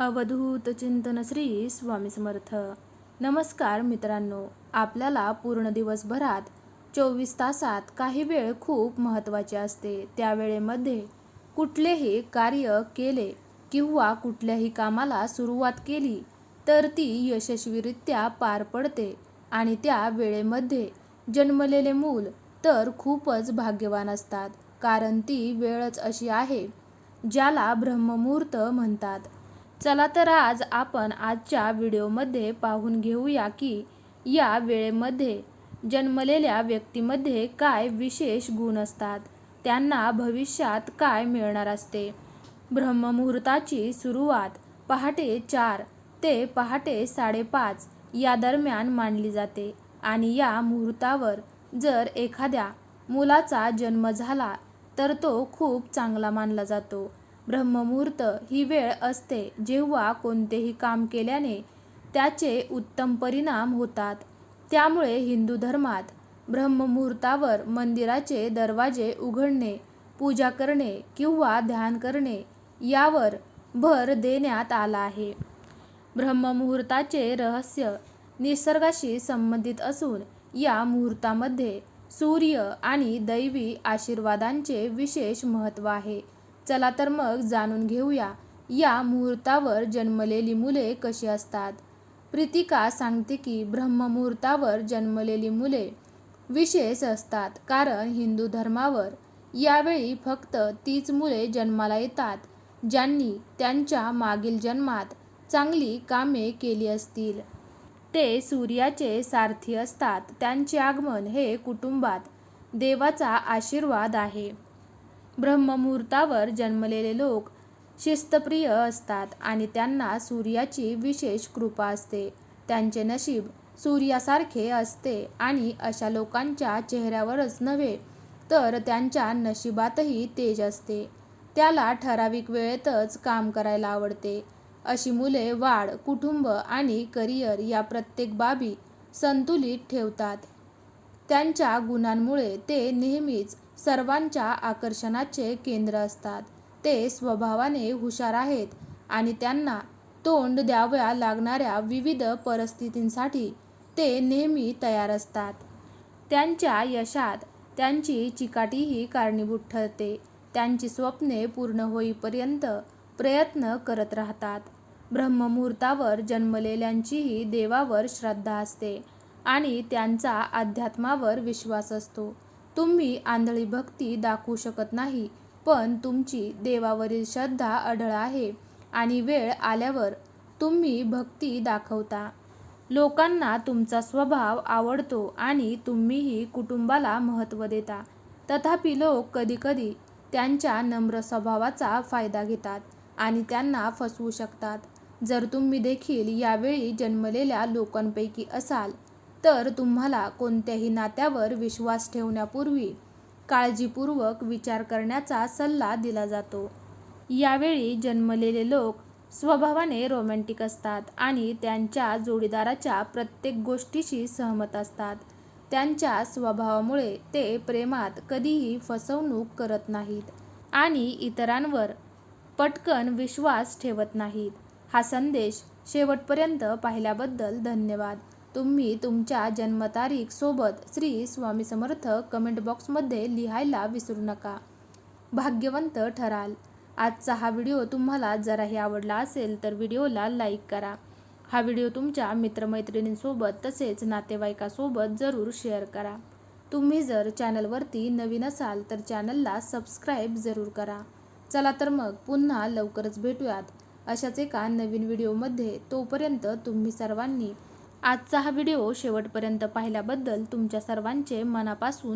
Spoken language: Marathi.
अवधूत चिंतन श्री स्वामी समर्थ. नमस्कार मित्रांनो आपल्याला पूर्ण दिवसभरात चोवीस तासात काही वेळ खूप महत्त्वाचे असते. त्या वेळेमध्ये कुठलेही कार्य केले किंवा कुठल्याही कामाला सुरुवात केली तर ती यशस्वीरित्या पार पडते आणि त्या वेळेमध्ये जन्मलेले मूल तर खूपच भाग्यवान असतात. कारण ती वेळच अशी आहे ज्याला ब्रह्ममुहूर्त म्हणतात. चला तर आज आपण आजच्या व्हिडिओमध्ये पाहून घेऊया की या वेळेमध्ये जन्मलेल्या व्यक्तीमध्ये काय विशेष गुण असतात? त्यांना भविष्यात काय मिळणार असते? ब्रह्ममुहूर्ताची सुरुवात पहाटे चार ते पहाटे साडेपाच या दरम्यान मानली जाते आणि या मुहूर्तावर जर एखाद्या मुलाचा जन्म झाला तर तो खूप चांगला मानला जातो. ब्रह्ममुहूर्त ही वेळ असते जेव्हा कोणतेही काम केल्याने त्याचे उत्तम परिणाम होतात. त्यामुळे हिंदू धर्मात ब्रह्ममुहूर्तावर मंदिराचे दरवाजे उघडणे पूजा करणे किंवा ध्यान करणे यावर भर देण्यात आला आहे. ब्रह्ममुहूर्ताचे रहस्य निसर्गाशी संबंधित असून या मुहूर्तामध्ये सूर्य आणि दैवी आशीर्वादांचे विशेष महत्त्व आहे. चला तर मग जाणून घेऊया. या मुहूर्तावर जन्मलेली मुले कशी असतात? प्रीतिका सांगते की ब्रह्ममुहूर्तावर जन्मलेली मुले विशेष असतात कारण हिंदू धर्मावर. यावेळी फक्त तीच मुले जन्माला येतात ज्यांनी त्यांच्या मागील जन्मात चांगली कामे केली असतील. ते सूर्याचे सारथी असतात. त्यांचे आगमन हे कुटुंबात देवाचा आशीर्वाद आहे. ब्रह्ममुहूर्तावर जन्मलेले लोक शिस्तप्रिय असतात आणि त्यांना सूर्याची विशेष कृपा असते. त्यांचे नशीब सूर्यासारखे असते आणि अशा लोकांच्या चेहऱ्यावरच नव्हे तर त्यांच्या नशिबातही तेज असते. त्याला ठराविक वेळेतच काम करायला आवडते. अशी मुले वाढ कुटुंब आणि करिअर या प्रत्येक बाबी संतुलित ठेवतात. त्यांच्या गुणांमुळे ते नेहमीच सर्वांच्या आकर्षणाचे केंद्र असतात. ते स्वभावाने हुशार आहेत आणि त्यांना तोंड द्याव्या लागणाऱ्या विविध परिस्थितींसाठी ते नेहमी तयार असतात. त्यांच्या यशात त्यांची चिकाटीही कारणीभूत ठरते. त्यांची स्वप्ने पूर्ण होईपर्यंत प्रयत्न करत राहतात. ब्रह्ममुहूर्तावर जन्मलेल्यांचीही देवावर श्रद्धा असते आणि त्यांचा अध्यात्मावर विश्वास असतो. तुम्ही आंधळी भक्ती दाखवू शकत नाही पण तुमची देवावरील श्रद्धा अढळ आहे आणि वेळ आल्यावर तुम्ही भक्ती दाखवता. लोकांना तुमचा स्वभाव आवडतो आणि तुम्हीही कुटुंबाला महत्त्व देता. तथापि लोक कधीकधी त्यांच्या नम्र स्वभावाचा फायदा घेतात आणि त्यांना फसवू शकतात. जर तुम्ही देखील यावेळी जन्मलेल्या लोकांपैकी असाल तर तुम्हाला कोणत्याही नात्यावर विश्वास ठेवण्यापूर्वी काळजीपूर्वक विचार करण्याचा सल्ला दिला जातो. यावेळी जन्मलेले लोक स्वभावाने रोमॅन्टिक असतात आणि त्यांच्या जोडीदाराच्या प्रत्येक गोष्टीशी सहमत असतात. त्यांच्या स्वभावामुळे ते प्रेमात कधीही फसवणूक करत नाहीत आणि इतरांवर पटकन विश्वास ठेवत नाहीत. हा संदेश शेवटपर्यंत पाहिल्याबद्दल धन्यवाद. तुम्ही तुमच्या जन्मतारीख सोबत श्री स्वामी समर्थ कमेंट बॉक्समध्ये लिहायला विसरू नका. भाग्यवंत ठराल. आजचा हा व्हिडिओ तुम्हाला जराही आवडला असेल तर व्हिडिओला लाईक करा. हा व्हिडिओ तुमच्या मित्रमैत्रिणींसोबत तसेच नातेवाईकासोबत जरूर शेअर करा. तुम्ही जर चॅनलवरती नवीन असाल तर चॅनलला सबस्क्राईब जरूर करा. चला तर मग पुन्हा लवकरच भेटूयात. अशाच एका नवीन व्हिडिओमध्ये तोपर्यंत तुम्ही सर्वांनी आजचा हा व्हिडिओ शेवटपर्यंत पाहिल्याबद्दल तुमच्या सर्वांचे मनापासून